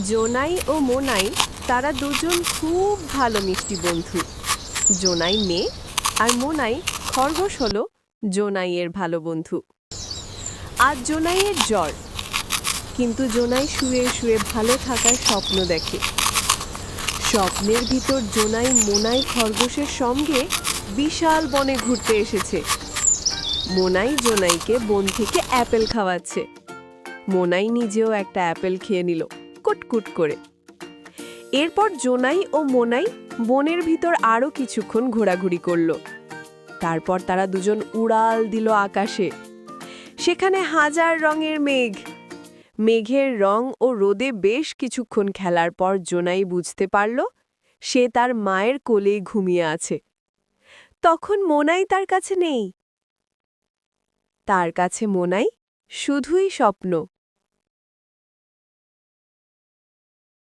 জোনাই ও মোনাই, তারা দুজন খুব ভালো মিষ্টি বন্ধু। জোনাই মেয়ে আর মোনাই খরগোশ হলো জোনাইয়ের ভালো বন্ধু। আজ জোনাইয়ের জ্বর। কিন্তু জোনাই শুয়ে শুয়ে ভালো থাকার স্বপ্ন দেখে। স্বপ্নের ভিতর জোনাই মোনাই খরগোশের সঙ্গে বিশাল বনে ঘুরতে এসেছে। মোনাই জোনাইকে বন থেকে অ্যাপেল খাওয়াচ্ছে। মোনাই নিজেও একটা অ্যাপেল খেয়ে নিল। কুটকুট করে। এরপর জোনাই ও মোনাই বনের ভিতর আরও কিছুক্ষণ ঘোরাঘুরি করল। তারপর তারা দুজন উড়াল দিল আকাশে। সেখানে হাজার রঙের মেঘ। মেঘের রং ও রোদে বেশ কিছুক্ষণ খেলার পর জোনাই বুঝতে পারল, সে তার মায়ের কোলেই ঘুমিয়ে আছে। তখন মোনাই তার কাছে নেই। তার কাছে মোনাই শুধুই স্বপ্ন।